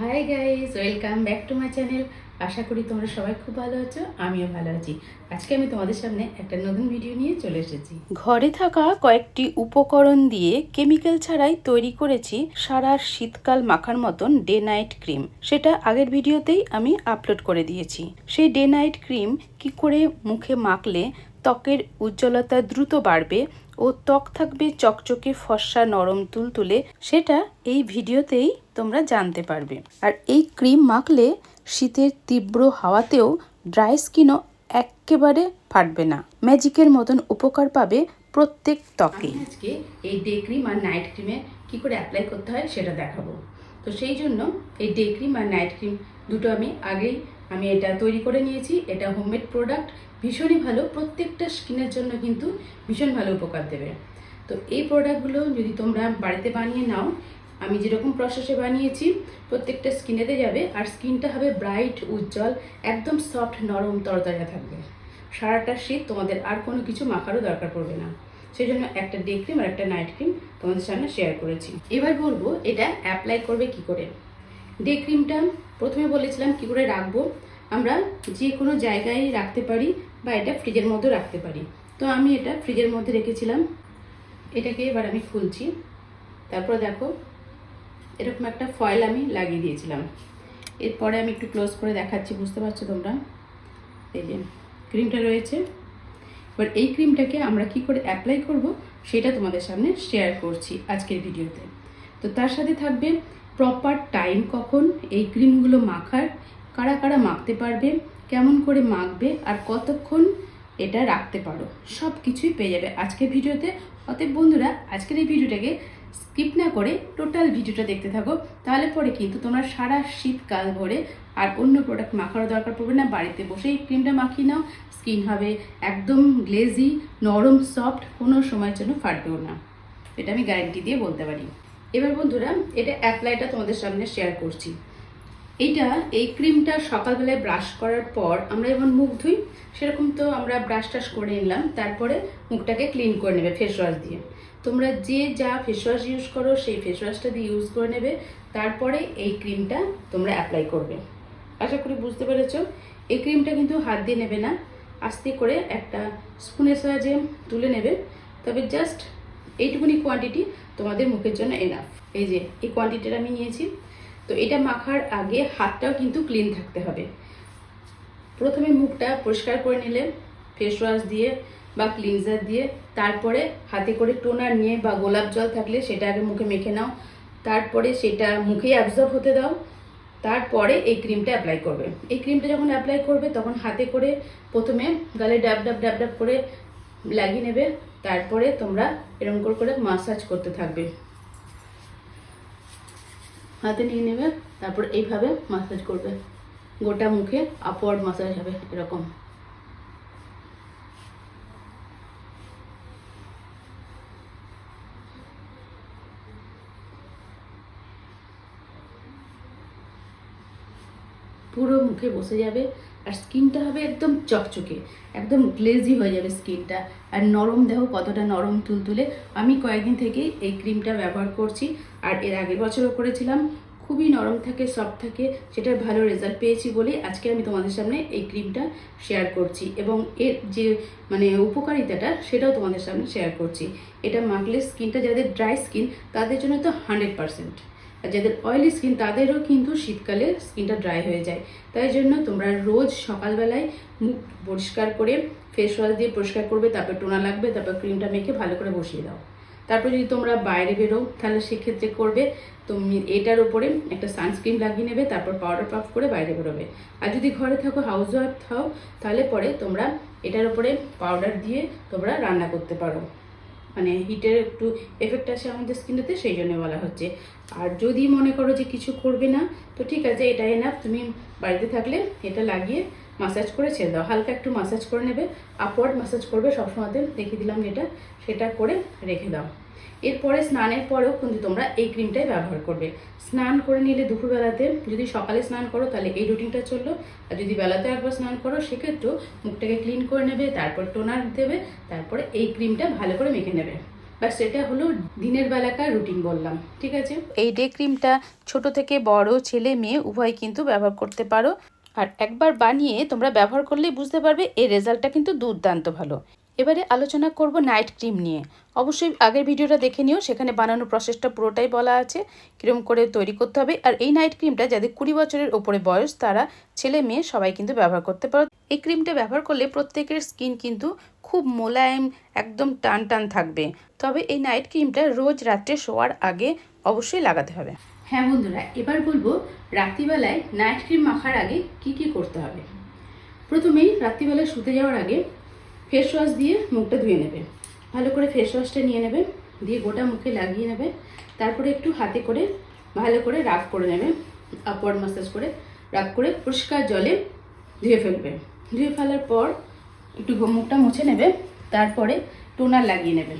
Hi guys welcome back to my channel আশা করি তোমরা সবাই খুব ভালো আছো, আমিও ভালো আছি। আজকে আমি তোমাদের সামনে একটা নতুন ভিডিও নিয়ে চলে এসেছি। ঘরে থাকা কয়েকটি উপকরণ দিয়ে কেমিক্যাল ছাড়াই তৈরি করেছি সারা শীতকাল মাখার মতন ডে নাইট ক্রিম সেটা আগের ভিডিওতেই আমি আপলোড করে দিয়েছি। সেই ডে নাইট ক্রিম কি করে মুখে মাখলে ত্বকের উজ্জ্বলতা দ্রুত বাড়বে ও ত্বক থাকবে চকচকে ফর্সা নরম তুলতুলে, সেটা এই ভিডিওতেই তোমরা জানতে পারবে। আর এই ক্রিম মাখলে শীতের তীব্র হাওয়াতেও ড্রাই স্কিনও একেবারে ফাটবে না। ম্যাজিকের মতন উপকার পাবে প্রত্যেক ত্বকে। আজকে এই ডে ক্রিম আর নাইট ক্রিমে কি করে অ্যাপ্লাই করতে হয় সেটা দেখাবো। তো সেই জন্য এই ডে ক্রিম আর নাইট ক্রিম দুটো আমি আগেই আমি এটা তৈরি করে নিয়েছি, এটা হোমমেড প্রোডাক্ট ভীষণই ভালো, প্রত্যেকটা স্কিনের জন্য কিন্তু ভীষণ ভালো উপকার দেবে। তো এই প্রোডাক্টগুলো যদি তোমরা বাড়িতে বানিয়ে নাও, আমি যেরকম প্রসেসে বানিয়েছি, প্রত্যেকটা স্কিনেতে যাবে, আর স্কিনটা হবে ব্রাইট উজ্জ্বল, একদম সফট নরম, তরতাজা থাকবে। সারাটা শীত তোমাদের আর কোনো কিছু মাখারও দরকার পড়বে না। সেই জন্য একটা ডে ক্রিম আর একটা নাইট ক্রিম তোমাদের সামনে শেয়ার করেছি। এবার বলব, এটা অ্যাপ্লাই করবে কি করে? ডে ক্রিমটা প্রথমে বলেছিলাম কি করে রাখব? আমরা যে কোনো জায়গায় রাখতে পারি বা এটা ফ্রিজের মধ্যে রাখতে পারি। তো আমি এটা ফ্রিজের মধ্যে রেখেছিলাম। এটাকে এবার আমি খুলছি। তারপর দেখো, এরকম একটা ফয়েল আমি লাগিয়ে দিয়েছিলাম। এরপরে আমি একটু ক্লোজ করে দেখাচ্ছি, বুঝতে পারছ তোমরা? এই যে ক্রিমটা রয়েছে। এবার এই ক্রিমটাকে আমরা কি করে অ্যাপ্লাই করব, সেটা তোমাদের সামনে শেয়ার করছি আজকের ভিডিওতে। তো তার সাথে থাকবে প্রপার টাইম কখন এই ক্রিমগুলো মাখার, কারা কারা মাখতে পারবে, কেমন করে মাখবে আর কতক্ষণ এটা রাখতে পারো সব কিছুই পেয়ে যাবে আজকের ভিডিওতে। অতএব বন্ধুরা, আজকের এই ভিডিওটাকে স্কিপ না করে টোটাল ভিডিওটা দেখতে থাকো, তাহলে পরে কিন্তু তোমরা সারা শীতকাল ভরে আর অন্য প্রোডাক্ট মাখারও দরকার পড়বে না। বাড়িতে বসে এই ক্রিমটা মাখিয়ে নাও স্কিন হবে একদম গ্লেজি নরম সফট কোনো সময়ের জন্য ফাটবেও না। এটা আমি গ্যারান্টি দিয়ে বলতে পারি। এবার বন্ধুরা, এটা অ্যাপ্লাইটা তোমাদের সামনে শেয়ার করছি। এইটা, এই ক্রিমটা সকালবেলায় ব্রাশ করার পর আমরা যেমন মুখ ধুই, সেরকম তো আমরা ব্রাশ টাশ করে নিলাম, তারপরে মুখটাকে ক্লিন করে নেবে ফেস ওয়াশ দিয়ে। তোমরা যে যা ফেস ওয়াশ ইউজ করো, সেই ফেস ওয়াশটা দিয়ে ইউজ করে নেবে, তারপরে এই ক্রিমটা তোমরা অ্যাপ্লাই করবে। আশা করি বুঝতে পেরেছ? এই ক্রিমটা কিন্তু হাত দিয়ে নেবে না, আস্তে করে একটা স্পুনের সাহায্যে তুলে নেবে। তবে জাস্ট এইটুকুনি কোয়ান্টিটি তোমাদের মুখের জন্য এনাফ এই যে, এই কোয়ান্টিটিটা আমি নিয়েছি। তো এটা মাখার আগে হাতটাও কিন্তু ক্লিন থাকতে হবে। প্রথমে মুখটা পরিষ্কার করে নিলে ফেস ওয়াশ দিয়ে বা ক্লিনজার দিয়ে, তারপরে হাতে করে টোনার নিয়ে বা গোলাপ জল থাকলে সেটা আগে মুখে মেখে নাও। তারপরে সেটা মুখেই অ্যাবজর্ব হতে দাও। তারপরে এই ক্রিমটা অ্যাপ্লাই করবে। এই ক্রিমটা যখন অ্যাপ্লাই করবে, তখন হাতে করে প্রথমে গালে ডাব ডাব ডাব ডাব করে লাগিয়ে নেবে, তারপরে তোমরা এরকম করে করে মাসাজ করতে থাকবে। হাতে নিয়ে নেবে, তারপর এইভাবে মাসাজ করবে। গোটা মুখে আপওয়ার্ড মাসাজ হবে এরকম। পুরো মুখে বসে যাবে আর স্কিনটা হবে একদম চকচকে, একদম গ্লেজি হয়ে যাবে স্কিনটা। আর নরম দেহ কতটা নরম তুলতুলে, আমি কয়েকদিন থেকেই এই ক্রিমটা ব্যবহার করছি। আর এর আগের বছরও করেছিলাম, খুবই নরম থাকে, সফট থাকে, সেটার ভালো রেজাল্ট পেয়েছি বলে আজকে আমি তোমাদের সামনে এই ক্রিমটা শেয়ার করছি। এবং এর যে মানে উপকারিতাটা, সেটাও তোমাদের সামনে শেয়ার করছি। এটা মাখলে স্কিনটা যাদের ড্রাই স্কিন তাদের জন্য তো হান্ড্রেড আর যাদের অয়েলি স্কিন তাদেরও কিন্তু শীতকালে স্কিনটা ড্রাই হয়ে যায়। তাই জন্য তোমরা রোজ সকালবেলায় মুখ পরিষ্কার করে ফেস ওয়াশ দিয়ে পরিষ্কার করবে, তারপর টোনা লাগবে, তারপর ক্রিমটা মেখে ভালো করে বসিয়ে দাও। তারপর যদি তোমরা বাইরে বেরো তাহলে সেক্ষেত্রে করবে, তুমি এটার উপরে একটা সানস্ক্রিন লাগিয়ে নেবে, তারপর পাউডার পাফ করে বাইরে বেরোবে। আর যদি ঘরে থাকো হাউস ওয়াইফ থাও, তাহলে পরে তোমরা এটার উপরে পাউডার দিয়ে তোমরা রান্না করতে পারো। মানে হিটের একটু এফেক্ট আসে আমাদের স্কিনেতে সেই জন্য বলা হচ্ছে। আর যদি মনে করো যে কিছু করবে না, তো ঠিক আছে, এটা এনাফ তুমি বাড়িতে থাকলে এটা লাগিয়ে মাসাজ করে ছেড়ে দাও, হালকা একটু মাসাজ করে নেবে আপওয়ার্ড মাসাজ করবে, সবসময়তে দেখিয়ে দিলাম যেটা, সেটা করে রেখে দাও। এরপরে স্নানের পরেও কিন্তু তোমরা এই ক্রিমটাই ব্যবহার করবে। স্নান করে নিলে দুপুরবেলাতে যদি সকালে স্নান করো, তাহলে এই রুটিনটা চলল। আর যদি বেলাতে একবার স্নান করো, সেক্ষেত্রেও মুখটাকে ক্লিন করে নেবে, তারপর টোনার দেবে, তারপরে এই ক্রিমটা ভালো করে মেখে নেবে। ব্যাস, এটা হলো দিনের বেলাকার রুটিন বললাম, ঠিক আছে? এই ডে ক্রিমটা ছোট থেকে বড় ছেলে মেয়ে উভয় কিন্তু ব্যবহার করতে পারো। আর একবার বানিয়ে তোমরা ব্যবহার করলেই বুঝতে পারবে এই রেজাল্টটা কিন্তু দুর্দান্ত ভালো। এবারে আলোচনা করব নাইট ক্রিম নিয়ে। অবশ্যই আগের ভিডিওটা দেখে নিও, সেখানে বানানোর প্রসেসটা পুরোটাই বলা আছে কীরকম করে তৈরি করতে হবে। আর এই নাইট ক্রিমটা যাদের কুড়ি বছরের ওপরে বয়স, তারা ছেলে মেয়ে সবাই কিন্তু ব্যবহার করতে পারো। এই ক্রিমটা ব্যবহার করলে প্রত্যেকের স্কিন কিন্তু খুব মোলায়েম, একদম টান টান থাকবে। তবে এই নাইট ক্রিমটা রোজ রাত্রে শোয়ার আগে অবশ্যই লাগাতে হবে। হ্যাঁ বন্ধুরা, এবার বলব রাত্রিবেলায় নাইট ক্রিম মাখার আগে কি কি করতে হবে। প্রথমেই রাত্রিবেলায় শুতে যাওয়ার আগে ফেস ওয়াশ দিয়ে মুখটা ধুয়ে নেবে। ভালো করে ফেস ওয়াশটা নিয়ে নেবে, দিয়ে গোটা মুখে লাগিয়ে নেবে, তারপরে একটু হাতে করে ভালো করে রাফ করে নেবে আপওয়ার্ড মাসাজ করে রাফ করে পরিষ্কার জলে ধুয়ে ফেলবে। ধুয়ে ফেলার পর একটু মুখটা মুছে নেবে, তারপরে টোনার লাগিয়ে নেবে।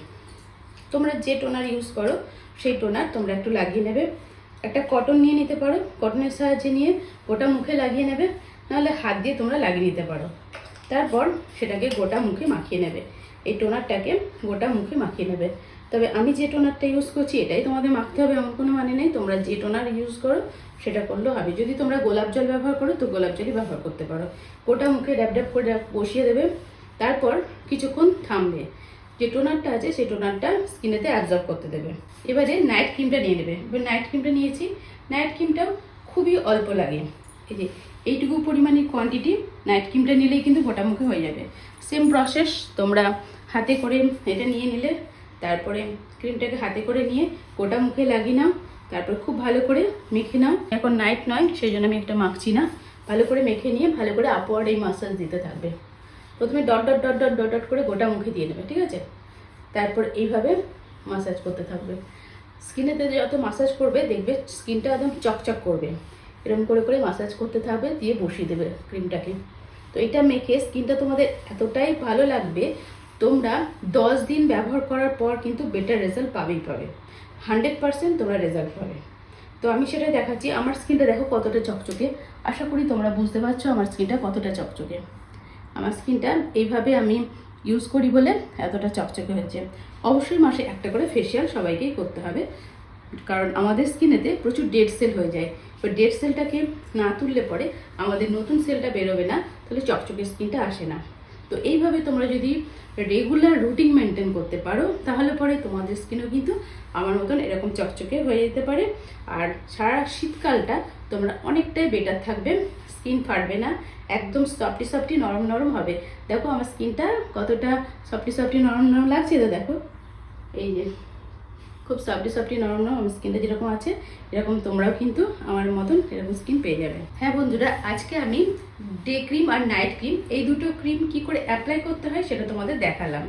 তোমরা যে টোনার ইউজ করো, সেই টোনার তোমরা একটু লাগিয়ে নেবে। একটা কটন নিয়ে নিতে পারো। কটনের সাহায্যে নিয়ে গোটা মুখে লাগিয়ে নেবে। নাহলে হাত দিয়ে তোমরা লাগিয়ে নিতে পারো। তারপর সেটাকে গোটা মুখে মাখিয়ে নেবে। এই টোনারটাকে গোটা মুখে মাখিয়ে নেবে। তবে আমি যে টোনারটা ইউজ করছি, এটাই তোমাদের মাখতে হবে, এমন কোনো মানে নেই। তোমরা যে টোনার ইউজ করো, সেটা করলেও হবে। যদি তোমরা গোলাপ জল ব্যবহার করো, তো গোলাপ জলই ব্যবহার করতে পারো। গোটা মুখে ড্যাব ড্যাব করে বসিয়ে দেবে। তারপর কিছুক্ষণ থামবে। যে টোনারটা আছে, সেই টোনারটা স্কিনেতে অ্যাবজর্ব করতে দেবে। এবারে নাইট ক্রিমটা নিয়ে নেবে। এবার নাইট ক্রিমটা নিয়েছি। নাইট ক্রিমটাও খুবই অল্প লাগে। এই যে, এইটুকু পরিমাণে কোয়ান্টিটি নাইট ক্রিমটা নিলেই কিন্তু গোটা মুখে হয়ে যাবে। সেম প্রসেস তোমরা হাতে করে এটা নিয়ে নিলে, তারপরে ক্রিমটাকে হাতে করে নিয়ে গোটা মুখে লাগিয়ে নাও, তারপর খুব ভালো করে মেখে নাও। এখন নাইট নয়, সেই জন্য আমি একটা মাখছি না। ভালো করে মেখে নিয়ে, ভালো করে আপওয়ার্ড এই মাসাজ দিতে থাকবে। প্রথমে dot dot dot dot dot dot করে গোটা মুখে দিয়ে নেবে ঠিক আছে? তারপর এইভাবে মাসাজ করতে থাকবে। স্কিনেতে যত মাসাজ করবে, দেখবে স্কিনটা একদম চকচক করবে। এরকম করে করে মাসাজ করতে থাকবে, দিয়ে বসিয়ে দেবে ক্রিমটাকে তো এটা মেখে স্কিনটা তোমাদের এতটাই ভালো লাগবে, তোমরা দশ দিন ব্যবহার করার পর কিন্তু বেটার রেজাল্ট পাবেই পাবে। হান্ড্রেড পার্সেন্ট তোমরা রেজাল্ট পাবে। তো আমি সেটা দেখাচ্ছি, আমার স্কিনটা দেখো কতটা চকচকে। আশা করি তোমরা বুঝতে পারছ আমার স্কিনটা কতটা চকচকে। আমার স্কিনটা এইভাবে আমি ইউজ করি বলে এতটা চকচকে হয়েছে। অবশ্যই মাসে একটা করে ফেসিয়াল সবাইকেই করতে হবে। কারণ আমাদের স্কিনেতে প্রচুর ডেড সেল হয়ে যায়। এবার ডেড সেলটাকে না তুললে পরে আমাদের নতুন সেলটা বেরোবে না, তাহলে চকচকে স্কিনটা আসে না। তো এইভাবে তোমরা যদি রেগুলার রুটিন মেনটেন করতে পারো, তাহলে পরে তোমাদের স্কিনও কিন্তু আমার মতন এরকম চকচকে হয়ে যেতে পারে। আর সারা শীতকালটা তোমরা অনেকটাই বেটার থাকবে স্কিন ফাটবে না, একদম সফটি সফটি নরম নরম হবে। দেখো আমার স্কিনটা কতটা সফটি সফটি নরম নরম লাগছে তো দেখো। এই যে খুব সফটি সফটি নরম নরম স্কিনটা যেরকম আছে, এরকম তোমরাও কিন্তু আমার মতন এরকম স্কিন পেয়ে যাবে। হ্যাঁ বন্ধুরা, আজকে আমি ডে ক্রিম আর নাইট ক্রিম এই দুটো ক্রিম কি করে অ্যাপ্লাই করতে হয় সেটা তোমাদের দেখালাম।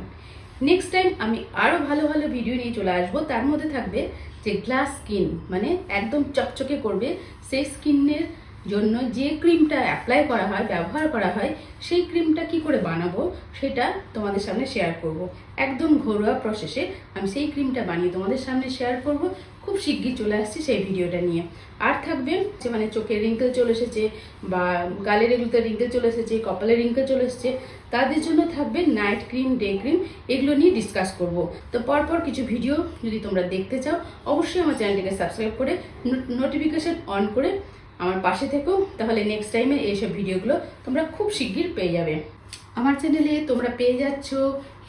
নেক্সট টাইম আমি আরও ভালো ভালো ভিডিও নিয়ে চলে আসব। তার মধ্যে থাকবে যে গ্লাস স্কিন মানে একদম চকচকে করবে সেই স্কিনের জন্য যে ক্রিমটা অ্যাপ্লাই করা হয়, ব্যবহার করা হয়, সেই ক্রিমটা কি করে বানাবো সেটা তোমাদের সামনে শেয়ার করব। একদম ঘরোয়া প্রসেসে আমি সেই ক্রিমটা বানিয়ে তোমাদের সামনে শেয়ার করব। খুব শিগগির চলে আসছি সেই ভিডিওটা নিয়ে। আর থাকবে যে মানে চোখের রিঙ্কেল চলে এসেছে বা গালের এগুলোতে রিঙ্কেল চলে এসেছে কপালের রিঙ্কেল চলে এসেছে, তাদের জন্য থাকবে নাইট ক্রিম ডে ক্রিম এগুলো নিয়ে ডিসকাস করব। তো পরপর কিছু ভিডিও যদি তোমরা দেখতে চাও, অবশ্যই আমার চ্যানেলটিকে সাবস্ক্রাইব করে নোটিফিকেশন অন করে আমার পাশে থেকো, তাহলে নেক্সট টাইমে এইসব ভিডিওগুলো তোমরা খুব শিগগির পেয়ে যাবে। আমার চ্যানেলে তোমরা পেয়ে যাচ্ছ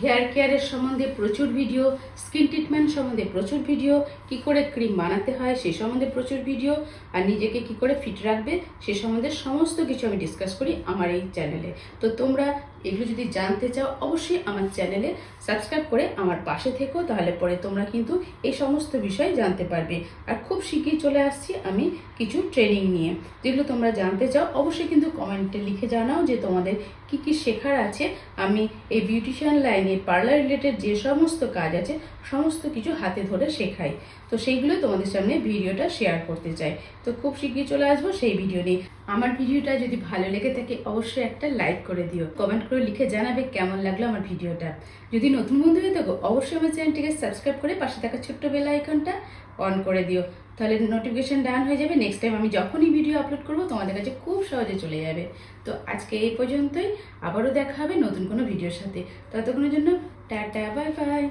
হেয়ার কেয়ারের সম্বন্ধে প্রচুর ভিডিও, স্কিন ট্রিটমেন্ট সম্বন্ধে প্রচুর ভিডিও, কি করে ক্রিম বানাতে হয় সে সম্বন্ধে প্রচুর ভিডিও, আর নিজেকে কি করে ফিট রাখবে সে সম্বন্ধে সমস্ত কিছু আমি ডিসকাস করি আমার এই চ্যানেলে। তো তোমরা এগুলো যদি জানতে চাও, অবশ্যই আমার চ্যানেলে সাবস্ক্রাইব করে আমার পাশে থেকো, তাহলে পরে তোমরা কিন্তু এই সমস্ত বিষয় জানতে পারবে। আর খুব শিগগির চলে আসছি আমি কিছু ট্রেনিং নিয়ে। যেগুলো তোমরা জানতে চাও, অবশ্যই কিন্তু কমেন্টে লিখে জানাও যে তোমাদের কি কি শেখার আছে। আমি এই বিউটিশিয়ান লাইনে পার্লার রিলেটেড যে সমস্ত কাজ আছে সমস্ত কিছু হাতে ধরে শেখাই। তো সেইগুলো তোমাদের সামনে ভিডিওটা শেয়ার করতে চাই। তো খুব শিগগির চলে আসব সেই ভিডিও নিয়ে। আমার ভিডিওটা যদি ভালো লেগে থাকে, অবশ্যই একটা লাইক করে দিও। কমেন্ট করে লিখে জানাবে কেমন লাগল আমার ভিডিওটা। যদি নতুন বন্ধু হয়ে থাকো, অবশ্যই আমার চ্যানেলটিকে সাবস্ক্রাইব করে পাশে থাকা ছোট্ট বেল আইকনটা অন করে দিও। তাহলে নোটিফিকেশন ডান হয়ে যাবে। নেক্সট টাইম আমি যখনই ভিডিও আপলোড করব, তোমাদের কাছে খুব সহজে চলে যাবে। তো আজকে এই পর্যন্তই। আবারও দেখা হবে নতুন কোনো ভিডিওর সাথে। ততক্ষণের জন্য, টাটা বাই বাই